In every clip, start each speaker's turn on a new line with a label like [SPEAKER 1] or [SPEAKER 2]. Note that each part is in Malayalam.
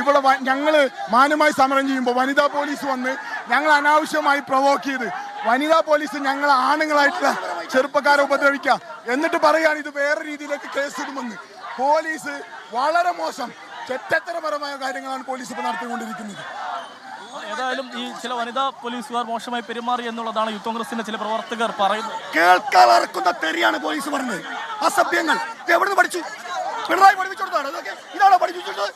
[SPEAKER 1] ഇവിടെ ഞങ്ങൾ ഞങ്ങൾ മാന്യമായി സമരം ചെയ്യുമ്പോൾ വനിതാ പോലീസ് വന്ന് ഞങ്ങൾ അനാവശ്യമായി പ്രവോക്ക് ചെയ്ത്. വനിതാ പോലീസ് ഞങ്ങൾ ആണുങ്ങളായിട്ടുള്ള ചെറുപ്പക്കാരെ ഉപദ്രവിക്കുക എന്നിട്ട് പറയുകയാണ് ഇത് വേറെ രീതിയിലേക്ക് കേസ് ഇടുമെന്ന്. പോലീസ് വളരെ മോശം ചെറ്റത്തരപരമായ കാര്യങ്ങളാണ് പോലീസ് ഇപ്പോൾ നടത്തിക്കൊണ്ടിരിക്കുന്നത്.
[SPEAKER 2] ഏതായാലും ഈ ചില വനിതാ പോലീസുകാർ മോശമായി പെരുമാറി എന്നുള്ളതാണ് യൂത്ത് കോൺഗ്രസിന്റെ ചില പ്രവർത്തകർ പറയുന്നത്.
[SPEAKER 3] കേൾക്കാൻ അറക്കുന്ന തെറിയാണ് പോലീസ് പറഞ്ഞത്. അസഭ്യങ്ങൾ. എവിടെ നിന്ന് പഠിച്ചു? പിണറായി പഠിപ്പിച്ചെടുത്താണ് ഇതൊക്കെ ഇതാണോ പഠിപ്പിച്ചത്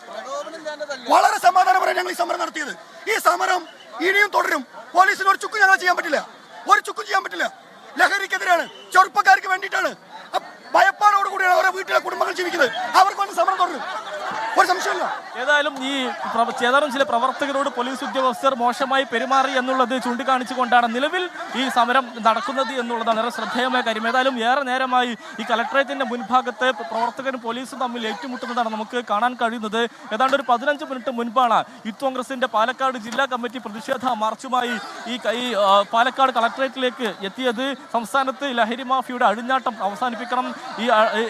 [SPEAKER 3] വളരെ സമാധാനപരമായി ഞങ്ങൾ ഈ സമരം നടത്തിയത്. ഈ സമരം ഇനിയും തുടരും. പോലീസിന് ഒരു ചുക്കും ഞങ്ങൾ ചെയ്യാൻ പറ്റില്ല. ഒരു ചുക്കും ചെയ്യാൻ പറ്റില്ല. ലഹരിക്കെതിരാണ്. ചെറുപ്പക്കാർക്ക് വേണ്ടിയിട്ടാണ്. ഭയപ്പാടോടുകൂടിയാണ് ഭയപ്പാടോട് കൂടിയാണ് അവരുടെ വീട്ടിലെ കുടുംബങ്ങൾ ജീവിക്കുന്നത് അവർക്ക് വേണ്ടി സമരം തുടരും ഒരു സംശയമില്ല
[SPEAKER 2] ഏതായാലും ഈ പ്ര- ചില പ്രവർത്തകരോട് പോലീസ് ഉദ്യോഗസ്ഥർ മോശമായി പെരുമാറി എന്നുള്ളത് ചൂണ്ടിക്കാണിച്ചുകൊണ്ടാണ് നിലവിൽ ഈ സമരം നടക്കുന്നത് എന്നുള്ളതാണ് ഏറെ ശ്രദ്ധേയമായ കാര്യം. ഏതായാലും ഏറെ നേരമായി ഈ കലക്ടറേറ്റിന്റെ മുൻഭാഗത്ത് പ്രവർത്തകരും പോലീസും തമ്മിൽ ഏറ്റുമുട്ടുന്നതാണ് നമുക്ക് കാണാൻ കഴിയുന്നത്. ഏതാണ്ട് ഒരു പതിനഞ്ച് മിനിറ്റ് മുൻപാണ് യൂത്ത് കോൺഗ്രസിന്റെ പാലക്കാട് ജില്ലാ കമ്മിറ്റി പ്രതിഷേധ മാർച്ചുമായി ഈ പാലക്കാട് കളക്ടറേറ്റിലേക്ക് എത്തിയത്. സംസ്ഥാനത്ത് ലഹരി മാഫിയുടെ അഴിഞ്ഞാട്ടം അവസാനിപ്പിക്കണം.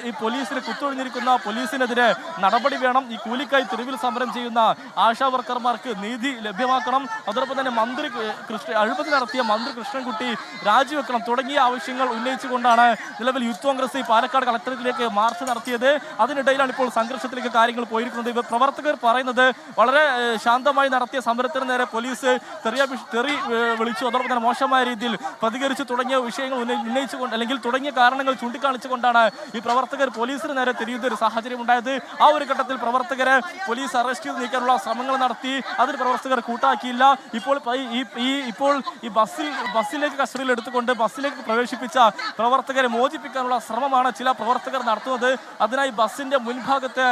[SPEAKER 2] ഈ പോലീസിന് കുത്തൊഴിഞ്ഞിരിക്കുന്ന പോലീസിനെതിരെ നടപടി വേണം. ഈ കൂലിക്കായി തെരുവിൽ സമരം ചെയ്യുന്ന ആശാ വർക്കർമാർക്ക് നീതി ലഭ്യമാക്കണം. അതോടൊപ്പം തന്നെ മന്ത്രി കൃഷ്ണ അഴിമതി നടത്തിയ മന്ത്രി കൃഷ്ണൻകുട്ടി രാജിവെക്കണം. തുടങ്ങിയ ആവശ്യങ്ങൾ ഉന്നയിച്ചുകൊണ്ടാണ് നിലവിൽ യൂത്ത് കോൺഗ്രസ് പാലക്കാട് കളക്ടറേറ്റിലേക്ക് മാർച്ച് നടത്തിയത്. അതിനിടയിലാണ് ഇപ്പോൾ സംഘർഷത്തിലേക്ക് കാര്യങ്ങൾ പോയിരിക്കുന്നത്. ഇവർ പ്രവർത്തകർ പറയുന്നത് വളരെ ശാന്തമായി നടത്തിയ സമരത്തിന് നേരെ പോലീസ് തെറിയ തെറി വിളിച്ചു. അതോടൊപ്പം തന്നെ മോശമായ രീതിയിൽ പ്രതികരിച്ചു. തുടങ്ങിയ വിഷയങ്ങൾ ഉന്നയി- ഉന്നയിച്ചുകൊണ്ട് അല്ലെങ്കിൽ തുടങ്ങിയ കാരണങ്ങൾ ചൂണ്ടിക്കാണിച്ചുകൊണ്ടാണ് ഈ പ്രവർത്തകർ പോലീസിന് നേരെ തിരിയുന്ന ഒരു സാഹചര്യം ഉണ്ടായത്. ആ ഒരു ഘട്ടത്തിൽ പ്രവർത്തകരെ പോലീസ് അറസ്റ്റ് ചെയ്ത് നീക്കാനുള്ള ശ്രമങ്ങൾ നടത്തി അതിന് പ്രവർത്തകർ കൂട്ടാക്കിയില്ല. ഇപ്പോൾ ഈ ഈ ഇപ്പോൾ ഈ ബസ്സിൽ ബസ്സിലേക്ക് കസ്റ്റഡിയിൽ എടുത്തുകൊണ്ട് ബസ്സിലേക്ക് പ്രവേശിപ്പിച്ച പ്രവർത്തകരെ മോചിപ്പിക്കാനുള്ള ശ്രമമാണ് ചില പ്രവർത്തകർ നടത്തുന്നത്. അതിനായി ബസ്സിന്റെ മുൻഭാഗത്തെ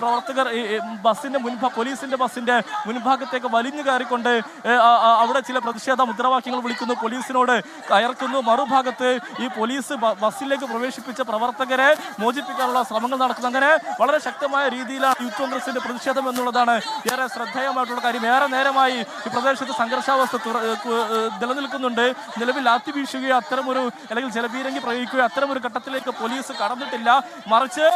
[SPEAKER 2] പ്രവർത്തകർ ബസ്സിന്റെ മുൻഭാ പോലീസിന്റെ ബസ്സിന്റെ മുൻഭാഗത്തേക്ക് വലിഞ്ഞു കയറിക്കൊണ്ട് അവിടെ ചില പ്രതിഷേധ മുദ്രാവാക്യങ്ങൾ വിളിക്കുന്നു. പോലീസിനോട് കയർക്കുന്നു. മറുഭാഗത്ത് ഈ പോലീസ് ബസ്സിലേക്ക് പ്രവേശിപ്പിച്ച പ്രവർത്തകരെ മോചിപ്പിക്കാനുള്ള ശ്രമങ്ങൾ നടക്കുന്നു. അങ്ങനെ വളരെ ശക്തമായ രീതിയിലാണ് യൂത്ത് കോൺഗ്രസിന്റെ പ്രതിഷേധം എന്നുള്ളതാണ് ഏറെ ശ്രദ്ധേയമായിട്ടുള്ള കാര്യം. ഏറെ നേരമായി ഈ പ്രദേശത്ത് സംഘർഷാവസ്ഥ നിലനിൽക്കുന്നുണ്ട്. നിലവിൽ ലാത്തി വീശുകയോ അത്തരമൊരു അല്ലെങ്കിൽ ജലപീരങ്കി പ്രയോഗിക്കുകയോ അത്തരമൊരു ഘട്ടത്തിലേക്ക് പോലീസ് കടന്നിട്ടില്ല. മറിച്ച്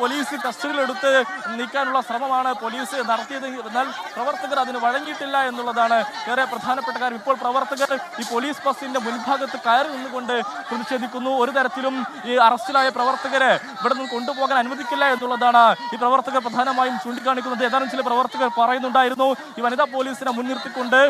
[SPEAKER 2] പോലീസ് കസ്റ്റഡിയിലെടുത്ത് നീക്കാനുള്ള ശ്രമമാണ് പോലീസ് നടത്തിയത്. എന്നാൽ പ്രവർത്തകർ അതിന് വഴങ്ങിയിട്ടില്ല എന്നുള്ളതാണ് ഏറെ പ്രധാനപ്പെട്ട കാര്യം. ഇപ്പോൾ പ്രവർത്തകർ ഈ പോലീസ് ബസ്സിന്റെ മുൻഭാഗത്ത് കയറി നിന്നുകൊണ്ട് പ്രതിഷേധിക്കുന്നു. ഒരു തരത്തിലും ഈ അറസ്റ്റിലായ പ്രവർത്തകരെ ഇവിടെ നിന്ന് കൊണ്ടുപോകാൻ അനുവദിക്കില്ല എന്നുള്ളതാണ് ഈ പ്രവർത്തകർ പ്രധാനമായും ചൂണ്ടിക്കാണിക്കുന്നത് ഏതാനും ചില പ്രവർത്തകർ പറയുന്നുണ്ടായിരുന്നു ഈ വനിതാ പോലീസിനെ മുൻനിർത്തിക്കൊണ്ട്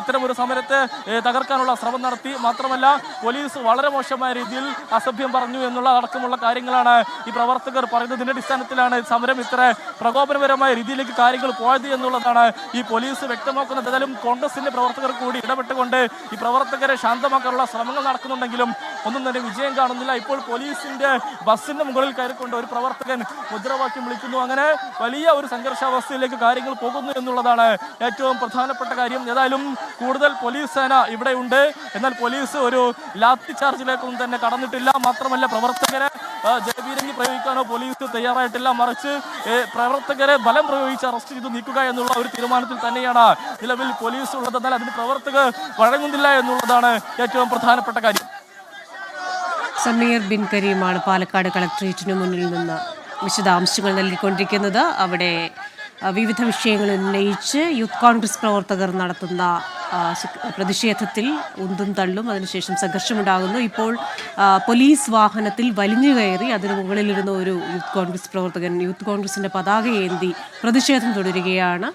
[SPEAKER 2] ഇത്തരം ഒരു സമരത്തെ തകർക്കാനുള്ള ശ്രമം നടത്തി. മാത്രമല്ല പോലീസ് വളരെ മോശമായ രീതിയിൽ അസഭ്യം പറഞ്ഞു എന്നുള്ള അടക്കമുള്ള കാര്യങ്ങളാണ് ഈ പ്രവർത്തകർ പറയുന്നതിന്റെ അടിസ്ഥാനത്തിലാണ് സമരം ഇത്ര പ്രകോപനപരമായ രീതിയിലേക്ക് കാര്യങ്ങൾ പോയത് എന്നുള്ളതാണ് ഈ പോലീസ് വ്യക്തമാക്കുന്നത്. ഏതായാലും കോൺഗ്രസിന്റെ പ്രവർത്തകർ കൂടി ഇടപെട്ടുകൊണ്ട് ഈ പ്രവർത്തകരെ ശാന്തമാക്കാനുള്ള ശ്രമങ്ങൾ നടക്കുന്നുണ്ടെങ്കിലും ഒന്നും തന്നെ വിജയം കാണുന്നില്ല. ഇപ്പോൾ പോലീസിന്റെ ബസ്സിന്റെ മുകളിൽ കയറിക്കൊണ്ട് ഒരു പ്രവർത്തകൻ മുദ്രാവാക്യം വിളിക്കുന്നു. അങ്ങനെ വലിയ ഒരു സംഘർഷാവസ്ഥയിലേക്ക് കാര്യങ്ങൾ പോകുന്നു എന്നുള്ളതാണ് ഏറ്റവും പ്രധാനപ്പെട്ട കാര്യം. ഏതായാലും കൂടുതൽ പോലീസ് സേന ഇവിടെയുണ്ട്. എന്നാൽ പോലീസ് ഒരു ലാത്തി ചാർജിലേക്കൊന്നും തന്നെ കടന്നിട്ടില്ല. മാത്രമല്ല പ്രവർത്തകരെ ജയവീരങ്ങി പ്രയോഗിക്കാനോ പോലീസ് തയ്യാറായിട്ടില്ല. മറിച്ച് പ്രവർത്തകരെ ബലം പ്രയോഗിച്ച് അറസ്റ്റ് ചെയ്ത് നീക്കുക എന്നുള്ള ഒരു തീരുമാനത്തിൽ തന്നെയാണ് നിലവിൽ പോലീസ് ഉള്ളത്. എന്നാൽ അതിന് പ്രവർത്തകർ വഴങ്ങുന്നില്ല എന്നുള്ളതാണ് ഏറ്റവും പ്രധാനപ്പെട്ട കാര്യം.
[SPEAKER 4] സമീർ ബിൻ കരീമാണ് പാലക്കാട് കളക്ട്രേറ്റിന് മുന്നിൽ നിന്ന് വിശദാംശങ്ങൾ നൽകിക്കൊണ്ടിരിക്കുന്നത്. അവിടെ വിവിധ വിഷയങ്ങൾ ഉന്നയിച്ച് യൂത്ത് കോൺഗ്രസ് പ്രവർത്തകർ നടത്തുന്ന പ്രതിഷേധത്തിൽ ഉന്തും തള്ളും. അതിനുശേഷം സംഘർഷമുണ്ടാകുന്നു. ഇപ്പോൾ പോലീസ് വാഹനത്തിൽ വലിഞ്ഞു കയറി അതിന് മുകളിലിരുന്ന ഒരു യൂത്ത് കോൺഗ്രസ് പ്രവർത്തകൻ യൂത്ത് കോൺഗ്രസിന്റെ പതാക ഏന്തി പ്രതിഷേധം തുടരുകയാണ്.